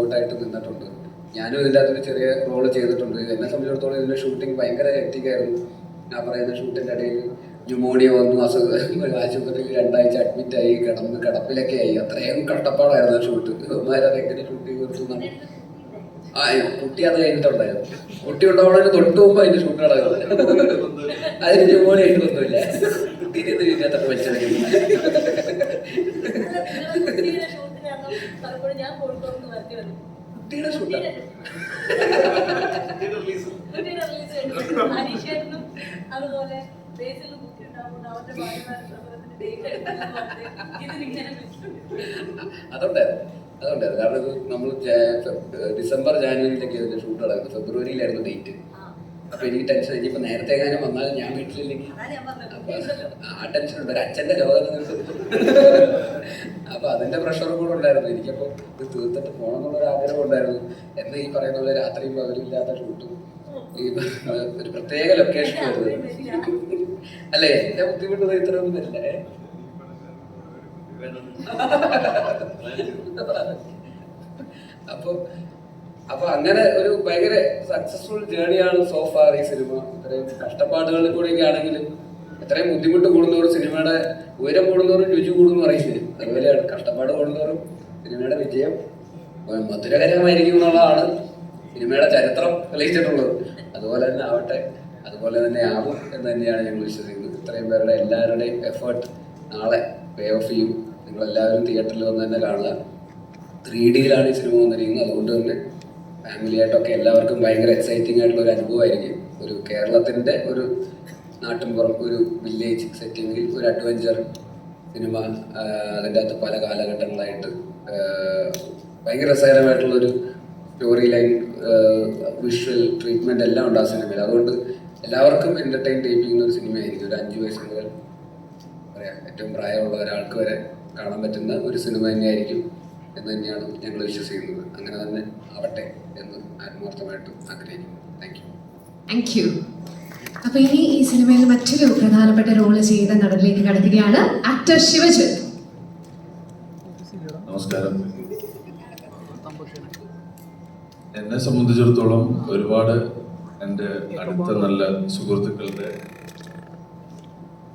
ഔട്ടായിട്ട് നിന്നിട്ടുണ്ട്. ഞാനും ഇതിന്റെ അകത്തൊരു ചെറിയ റോൾ ചെയ്തിട്ടുണ്ട്. എന്നെ സംബന്ധിച്ചിടത്തോളം ഇതിന്റെ ഷൂട്ടിംഗ് ഭയങ്കര ഹെക്റ്റിക്കായിരുന്നു ഞാൻ പറയുന്ന ഷൂട്ടിന്റെ ഇടയിൽ ന്യൂമോണിയ വന്നു. അസുഖം ആശുപത്രിയിൽ രണ്ടാഴ്ച അഡ്മിറ്റ് ആയി. കിടന്ന് കിടപ്പിലൊക്കെ ആയി. അത്രയും കഷ്ടപ്പാടായിരുന്നു ഷൂട്ട് അത് എങ്ങനെ ഷൂട്ട് ചെയ്ത് ആ കുട്ടി അത് കഴിഞ്ഞിട്ടുണ്ടായിരുന്നു കുട്ടി ഉണ്ടാവണതിന് തൊട്ട് മുമ്പ് അതിന്റെ ഷൂട്ട് നടക്കുന്നത്. അതിന് ന്യൂമോണിയായിട്ട് ഒന്നുമില്ല. കുട്ടീനെ ഇത് ഇതിനകത്തൊക്കെ കുട്ടിയുടെ ഷൂട്ടിനാണ് പലപ്പോഴും ഞാൻ കോഴിക്കോട് നിന്ന് വർക്ക് വന്നു. കുട്ടിയുടെ ഷൂട്ടാണ് കുട്ടിയുടെ റിലീസ് കഴിഞ്ഞു അനീഷേട്ടനും അതുപോലെ ബേസിലും കുട്ടി ഉണ്ടാവുമ്പോൾ അവരുടെ ഭാര്യമാരുടെ പ്രസവത്തിന്റെ ഡേറ്റ് ഇതിനിങ്ങനെ വിളിച്ചിട്ടുണ്ട് അതുണ്ടായിരുന്നു. അതുണ്ടായിരുന്നു. കാരണം ഇത് നമ്മൾ ഡിസംബർ ജാനുവരിയിലൊക്കെ ഇതിന്റെ ഷൂട്ട് നടക്കുന്നത്. ഫെബ്രുവരിയിലായിരുന്നു ഡേറ്റ് അപ്പൊ എനിക്ക് ടെൻഷൻ ഇനിയിപ്പോ നേരത്തെ എങ്ങാനും വന്നാൽ ഞാൻ വീട്ടിലില്ലെങ്കിൽ ആ ടെൻഷൻ ഉണ്ട്. ഒരു അച്ഛന്റെ രോദന അപ്പൊ അതിന്റെ പ്രഷറും കൂടെ ഉണ്ടായിരുന്നു. എനിക്കപ്പോ ഇത് തീർത്തിട്ട് പോകണം എന്നുള്ളൊരു ആഗ്രഹം ഉണ്ടായിരുന്നു. എന്ന് ഈ പറയുന്ന പോലെ രാത്രിയും പകലും ഇല്ലാത്ത ഷൂട്ടും ഈ ഒരു പ്രത്യേക ലൊക്കേഷൻ വരുന്നത് അല്ലേ? എന്റെ ബുദ്ധിമുട്ട് ഇത്രയൊന്നും വരില്ലേ അപ്പൊ അപ്പൊ അങ്ങനെ ഒരു ഭയങ്കര സക്സസ്ഫുൾ ജേണിയാണ് സോ ഫാർ ഈ സിനിമ ഇത്രയും കഷ്ടപ്പാടുകളിൽ കൂടെയൊക്കെ ആണെങ്കിലും എത്രയും ബുദ്ധിമുട്ട് കൂടുന്നവരും സിനിമയുടെ ഉയരം കൂടുന്നവരും രുചി കൂടുന്നു പറയുന്നത് അതുപോലെയാണ് കഷ്ടപ്പാട് കൂടുന്നവരും സിനിമയുടെ വിജയം മധുരകരമായിരിക്കും എന്നുള്ളതാണ് സിനിമയുടെ ചരിത്രം തെളിയിച്ചിട്ടുള്ളത്. അതുപോലെ തന്നെ ആവട്ടെ അതുപോലെ തന്നെ ആവും എന്ന് തന്നെയാണ് ഞങ്ങൾ വിശ്വസിക്കുന്നത്. ഇത്രയും പേരുടെ എല്ലാവരുടെയും എഫേർട്ട് നാളെ പേ ഓഫ് ചെയ്യും. നിങ്ങളെല്ലാവരും തിയേറ്ററിൽ വന്ന് തന്നെ കാണുക. ത്രീ ഡിയിലാണ് ഈ സിനിമ വന്നിരിക്കുന്നത്. അതുകൊണ്ട് തന്നെ ഫാമിലി ആയിട്ടൊക്കെ എല്ലാവർക്കും ഭയങ്കര എക്സൈറ്റിംഗ് ആയിട്ടുള്ള ഒരു അനുഭവമായിരിക്കും. ഒരു കേരളത്തിന്റെ ഒരു നാട്ടിൻപുറം ഒരു വില്ലേജ് സെറ്റിങ്ങിൽ ഒരു അഡ്വഞ്ചർ സിനിമ അതിന്റെ അകത്ത് പല കാലഘട്ടങ്ങളായിട്ട് ഭയങ്കര രസകരമായിട്ടുള്ളൊരു സ്റ്റോറി ലൈൻ വിഷ്വൽ ട്രീറ്റ്മെന്റ് എല്ലാം ഉണ്ട് ആ സിനിമയിൽ അതുകൊണ്ട് എല്ലാവർക്കും എന്റർടൈൻ ചെയ്യിപ്പിക്കുന്ന ഒരു സിനിമയായിരിക്കും ഒരു അഞ്ച് വയസ്സ് മുതൽ പറയാം ഏറ്റവും പ്രായമുള്ള ഒരാൾക്ക് വരെ കാണാൻ പറ്റുന്ന ഒരു സിനിമ തന്നെയായിരിക്കും എന്ന് തന്നെയാണ് ഞങ്ങൾ വിശ്വസിക്കുന്നത്. അങ്ങനെ തന്നെ ആവട്ടെ എന്ന് ആത്മാർത്ഥമായിട്ടും ആഗ്രഹിക്കുന്നു. താങ്ക് യു താങ്ക് യു അപ്പൊ ഇനി ഈ സിനിമയിൽ മറ്റൊരു പ്രധാനപ്പെട്ട റോൾ ചെയ്ത നടനിലേക്ക് കടക്കുകയാണ് ആക്ടർ ശിവജിത്ത് നമസ്കാരം. എന്നെ സംബന്ധിച്ചിടത്തോളം ഒരുപാട് എന്റെ അടുത്ത നല്ല സുഹൃത്തുക്കളുടെ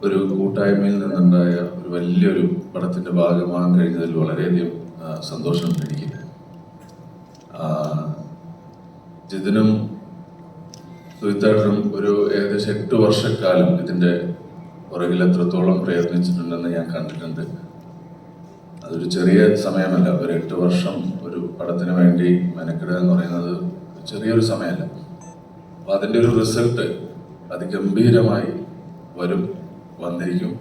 ഒരു കൂട്ടായ്മയിൽ നിന്നുണ്ടായ ഒരു വലിയൊരു പടത്തിന്റെ ഭാഗമാകാൻ കഴിഞ്ഞതിൽ വളരെയധികം സന്തോഷം സന്തോഷമുണ്ട് എനിക്ക് ജിതിനും സുഹിത്താട്ടനും ഒരു ഏകദേശം എട്ട് വർഷക്കാലം ഇതിന്റെ പുറകിൽ എത്രത്തോളം പ്രയത്നിച്ചിട്ടുണ്ടെന്ന് ഞാൻ കണ്ടിട്ടുണ്ട്. അതൊരു ചെറിയ സമയമല്ല. ഒരു എട്ട് വർഷം ഒരു പടത്തിന് വേണ്ടി മെനക്കെടുക എന്ന് പറയുന്നത് ചെറിയൊരു സമയമല്ല. അപ്പോൾ അതിന്റെ ഒരു റിസൾട്ട് അതിഗംഭീരമായി വരും വന്നിരിക്കും.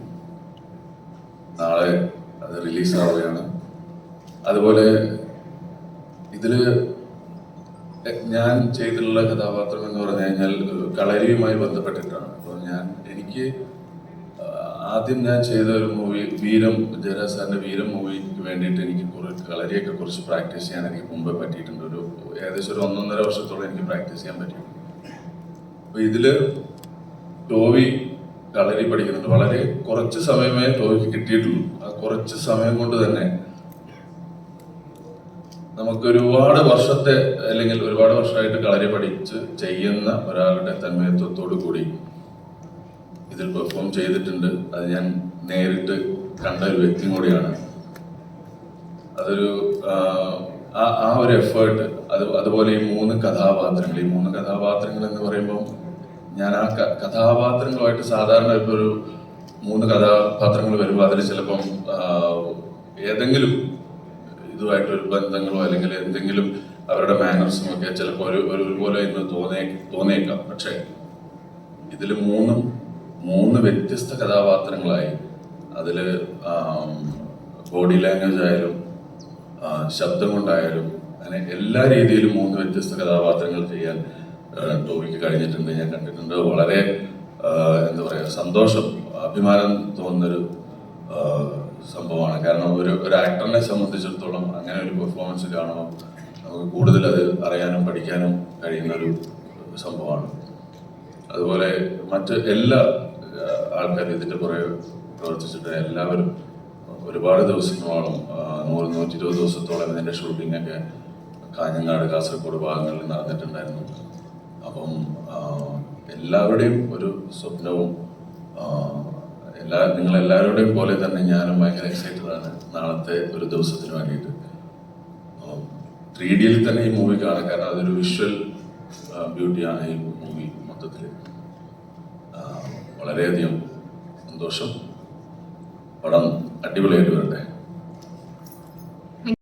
നാളെ അത് റിലീസാവുകയാണ്. അതുപോലെ ഇതിൽ ഞാൻ ചെയ്തിട്ടുള്ള കഥാപാത്രം എന്ന് പറഞ്ഞു കഴിഞ്ഞാൽ കളരിയുമായി ബന്ധപ്പെട്ടിട്ടാണ്. അപ്പോൾ ഞാൻ എനിക്ക് ആദ്യം ഞാൻ ചെയ്ത ഒരു മൂവി വീരം ജയരാജ് വീരം മൂവിക്ക് വേണ്ടിയിട്ട് എനിക്ക് കുറച്ച് കളരിയൊക്കെ കുറച്ച് പ്രാക്ടീസ് ചെയ്യാൻ എനിക്ക് മുമ്പ് പറ്റിയിട്ടുണ്ട്. ഒരു ഏകദേശം ഒരു ഒന്നൊന്നര വർഷത്തോളം എനിക്ക് പ്രാക്ടീസ് ചെയ്യാൻ പറ്റി അപ്പോൾ ഇതിൽ ടോവി കളരി പഠിക്കുന്നുണ്ട്. വളരെ കുറച്ച് സമയമേ ടോവിക്ക് കിട്ടിയിട്ടുള്ളൂ. ആ കുറച്ച് സമയം കൊണ്ട് തന്നെ നമുക്ക് ഒരുപാട് വർഷത്തെ അല്ലെങ്കിൽ ഒരുപാട് വർഷമായിട്ട് കളരി പഠിച്ച് ചെയ്യുന്ന ഒരാളുടെ തന്മയത്വത്തോടു കൂടി ഇതിൽ പെർഫോം ചെയ്തിട്ടുണ്ട്. അത് ഞാൻ നേരിട്ട് കണ്ട ഒരു വ്യക്തി കൂടിയാണ്. അതൊരു ആ ആ ഒരു എഫേർട്ട് അത് അതുപോലെ ഈ മൂന്ന് കഥാപാത്രങ്ങൾ ഈ മൂന്ന് കഥാപാത്രങ്ങൾ എന്ന് പറയുമ്പോൾ ഞാൻ ആ കഥാപാത്രങ്ങളുമായിട്ട് സാധാരണ ഇപ്പോൾ ഒരു മൂന്ന് കഥാപാത്രങ്ങൾ വരുമ്പോൾ അതിൽ ചിലപ്പം ഏതെങ്കിലും ഇതുമായിട്ടൊരു ബന്ധങ്ങളോ അല്ലെങ്കിൽ എന്തെങ്കിലും അവരുടെ മാനേഴ്സും ഒക്കെ ചിലപ്പോൾ ഒരു ഒരു ഒരുപോലെ ഇന്ന് തോന്നേ തോന്നിയേക്കാം പക്ഷെ ഇതിൽ മൂന്നും മൂന്ന് വ്യത്യസ്ത കഥാപാത്രങ്ങളായി. അതിൽ ബോഡി ലാംഗ്വേജ് ആയാലും ശബ്ദം കൊണ്ടായാലും അങ്ങനെ എല്ലാ രീതിയിലും മൂന്ന് വ്യത്യസ്ത കഥാപാത്രങ്ങൾ ചെയ്യാൻ ആ, കഴിഞ്ഞിട്ടുണ്ട് ഞാൻ കണ്ടിട്ടുണ്ട്. വളരെ എന്താ പറയുക സന്തോഷം അഭിമാനം തോന്നുന്നൊരു സംഭവമാണ്. കാരണം ഒരു ഒരു ആക്ടറിനെ സംബന്ധിച്ചിടത്തോളം അങ്ങനെ ഒരു പെർഫോമൻസ് കാണുമ്പോൾ നമുക്ക് കൂടുതൽ അത് അറിയാനും പഠിക്കാനും കഴിയുന്ന ഒരു സംഭവമാണ്. അതുപോലെ മറ്റ് എല്ലാ ആൾക്കാരും ഇതിന്റെ പുറകെ പ്രവർത്തിച്ചിട്ട് എല്ലാവരും ഒരുപാട് ദിവസങ്ങളോളം നൂറ് നൂറ്റി ഇരുപത് ദിവസത്തോളം ഇതിന്റെ ഷൂട്ടിംഗ് ഒക്കെ കാഞ്ഞങ്ങാട് കാസർഗോഡ് ഭാഗങ്ങളിൽ നടന്നിട്ടുണ്ടായിരുന്നു. അപ്പം എല്ലാവരുടെയും ഒരു സ്വപ്നവും എല്ലാ നിങ്ങളെല്ലാവരുടെയും പോലെ തന്നെ ഞാനും ഭയങ്കര എക്സൈറ്റഡ് ആണ് നാളത്തെ ഒരു ദിവസത്തിന് വേണ്ടിയിട്ട്. ത്രീ ഡിയിൽ തന്നെ ഈ മൂവി കാണാം കാരണം അതൊരു വിഷ്വൽ ബ്യൂട്ടിയാണ് ഈ മൂവി മൊത്തത്തിൽ. വളരെയധികം സന്തോഷം. പടം അടിപൊളിയായിട്ട് വരട്ടെ.